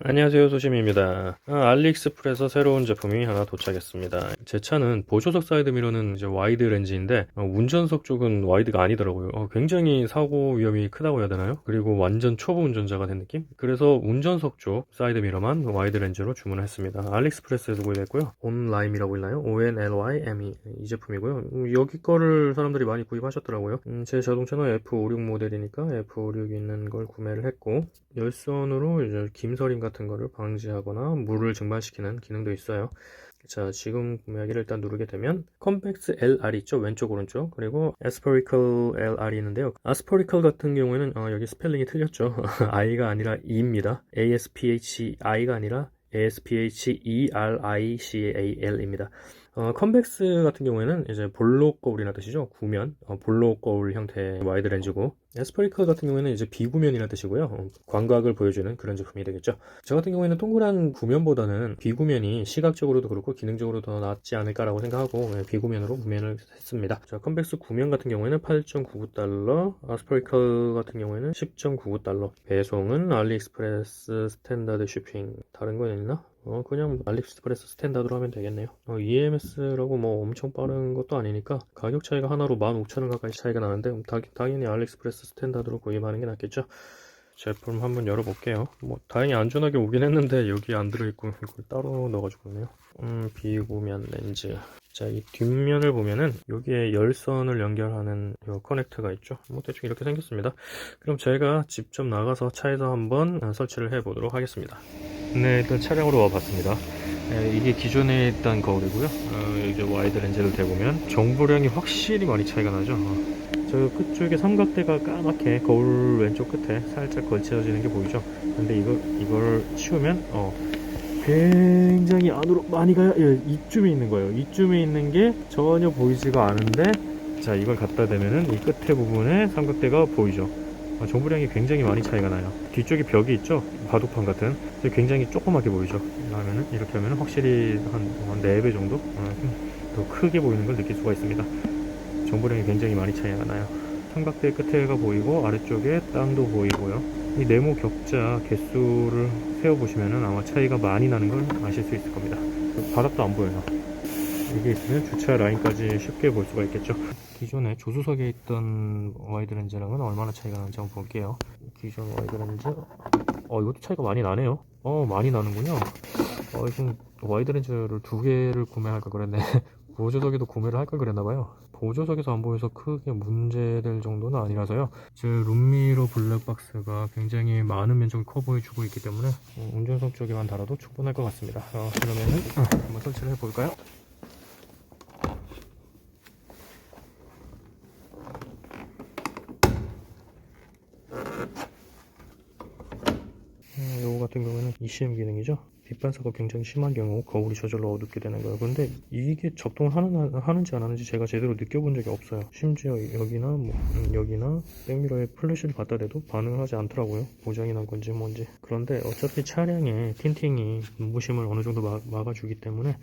안녕하세요 소심입니다. 아, 알리익스프레서 새로운 제품이 하나 도착했습니다. 제 차는 보조석 사이드 미러는 이제 와이드 렌즈인데 어, 운전석 쪽은 와이드가 아니더라고요. 어, 굉장히 사고 위험이 크다고 해야 되나요? 그리고 완전 초보 운전자가 된 느낌? 그래서 운전석 쪽 사이드 미러만 와이드 렌즈로 주문을 했습니다. 알리익스프레스에서 구입했고요. 온라임이라고 있나요? ONLYME 이 제품이고요. 음, 여기 거를 사람들이 많이 구입하셨더라고요. 음, 제 자동차는 F56 모델이니까 F56 있는 걸 구매를 했고 열선으로 이제 김서림 같은 거를 방지하거나 물을 증발시키는 기능도 있어요. 자, 지금 구매하기를 일단 누르게 되면 컴팩스 LR 있죠? 왼쪽 오른쪽. 그리고 아스퍼리컬 LR이 있는데요. 아스퍼리컬 같은 경우에는 어, 여기 스펠링이 틀렸죠. I가 아니라 E입니다. ASPHI가 아니라 ASPHERICAL입니다. 어, 컨벡스 같은 경우에는 이제 볼록 거울이나 뜻이죠. 구면, 어, 볼록 거울 형태의 와이드 렌즈고, 에스퍼리컬 같은 경우에는 이제 비구면이라는 뜻이고요. 어, 광각을 보여주는 그런 제품이 되겠죠. 저 같은 경우에는 동그란 구면보다는 비구면이 시각적으로도 그렇고 기능적으로도 더 낫지 않을까라고 생각하고 예, 비구면으로 구매를 했습니다. 자, 컨벡스 구면 같은 경우에는 8.99달러, 아스퍼리컬 같은 경우에는 10.99달러. 배송은 알리익스프레스 스탠다드 쇼핑. 다른 거 있나? 어, 그냥 알리익스프레스 스탠다드로 하면 되겠네요. 어, EMS라고 뭐 엄청 빠른 것도 아니니까 가격 차이가 하나로 15,000원 가까이 차이가 나는데 다, 당연히 알리익스프레스 스탠다드로 구입하는 게 낫겠죠. 제품 한번 열어볼게요. 뭐 다행히 안전하게 오긴 했는데 여기 안 들어있고 이걸 따로 넣어가지고 있네요. 음, 비구면 렌즈. 자, 이 뒷면을 보면은 여기에 열선을 연결하는 요 커넥터가 있죠. 뭐 대충 이렇게 생겼습니다. 그럼 제가 직접 나가서 차에서 한번 설치를 해보도록 하겠습니다. 네, 일단 차량으로 와봤습니다. 네, 이게 기존에 있던 거울이고요. 어, 이제 와이드 렌즈를 대보면 정보량이 확실히 많이 차이가 나죠. 어. 저 끝쪽에 삼각대가 까맣게 거울 왼쪽 끝에 살짝 걸쳐지는 게 보이죠. 근데 이거 이걸 치우면 어 굉장히 안으로 많이 가요. 예, 이쯤에 있는 거예요. 이쯤에 있는 게 전혀 보이지가 않은데 자 이걸 갖다 대면은 이 끝에 부분에 삼각대가 보이죠. 아, 정보량이 굉장히 많이 차이가 나요. 뒤쪽에 벽이 있죠. 바둑판 같은. 굉장히 조그맣게 보이죠. 하면은 이렇게 하면 확실히 한, 한 4배 정도 어, 더 크게 보이는 걸 느낄 수가 있습니다. 정보량이 굉장히 많이 차이가 나요. 삼각대 끝에가 보이고 아래쪽에 땅도 보이고요. 이 네모 격자 개수를 세어보시면 아마 차이가 많이 나는 걸 아실 수 있을 겁니다. 바닥도 안 보여요. 이게 있으면 주차 라인까지 쉽게 볼 수가 있겠죠. 기존에 조수석에 있던 와이드 렌즈랑은 얼마나 차이가 나는지 한번 볼게요. 기존 와이드 렌즈, 어 이것도 차이가 많이 나네요. 어 많이 나는군요. 어 지금 와이드 렌즈를 두 개를 구매할까 그랬네. 보조석에도 구매를 할 걸 그랬나봐요. 보조석에서 안 보여서 크게 문제될 정도는 아니라서요. 제 룸미러 블랙박스가 굉장히 많은 면적을 커버해주고 있기 때문에 어, 운전석 쪽에만 달아도 충분할 것 같습니다. 어, 그러면은 어, 한번 설치를 해볼까요? 음, 요거 같은 경우는 ECM 기능이죠. 빛 반사가 굉장히 심한 경우 거울이 저절로 어둡게 되는 거예요. 근데 이게 작동을 하는, 하는지 안 하는지 제가 제대로 느껴본 적이 없어요. 심지어 여기나 뭐 음, 여기나 백미러에 플래시를 갖다 대도 반응을 하지 않더라고요. 고장이 난 건지 뭔지. 그런데 어차피 차량에 틴팅이 눈부심을 어느 정도 막, 막아주기 때문에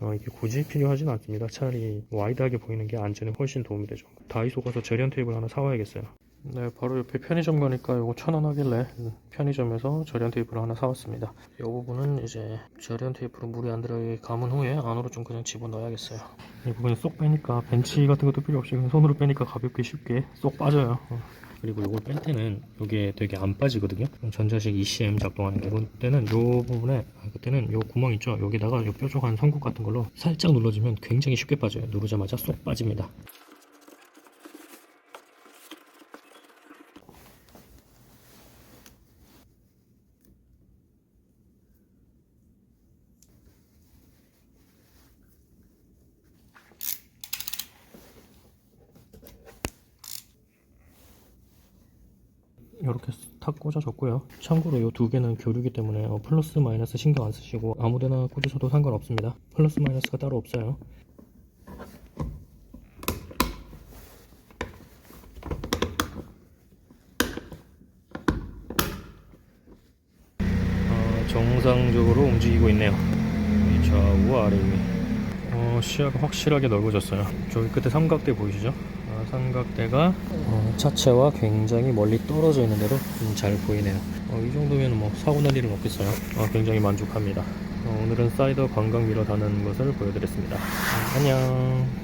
어, 이게 굳이 필요하진 않습니다. 차라리 와이드하게 보이는 게 안전에 훨씬 도움이 되죠. 다이소 가서 제련 테이블 하나 사와야겠어요. 네, 바로 옆에 편의점 가니까 요거 천 원 하길래 편의점에서 절연 테이프를 하나 사왔습니다. 이 부분은 이제 절연 테이프로 물이 안 들어가게 감은 후에 안으로 좀 그냥 집어넣어야겠어요. 이 부분에 쏙 빼니까 벤치 같은 것도 필요 없이 그냥 손으로 빼니까 가볍게 쉽게 쏙 빠져요. 어. 그리고 이걸 뺄 때는 이게 되게 안 빠지거든요. 전자식 ECM 작동하는 게 그때는 요 부분에 아, 그때는 요 구멍 있죠. 여기다가 요 뾰족한 성국 같은 걸로 살짝 눌러주면 굉장히 쉽게 빠져요. 누르자마자 쏙 빠집니다. 이렇게 탁 꽂아줬고요. 참고로 이 두 개는 교류기 때문에 어, 플러스 마이너스 신경 안 쓰시고 아무데나 꽂으셔도 상관없습니다. 플러스 마이너스가 따로 없어요. 어, 정상적으로 움직이고 있네요. 이 좌우 아래 위. 어, 시야가 확실하게 넓어졌어요. 저기 끝에 삼각대 보이시죠? 삼각대가 어, 차체와 굉장히 멀리 떨어져 있는데도 음, 잘 보이네요. 어, 이 정도면 뭐 사고 날 일은 없겠어요. 어, 굉장히 만족합니다. 어, 오늘은 사이더 관광 미러 다는 것을 보여드렸습니다. 음, 안녕.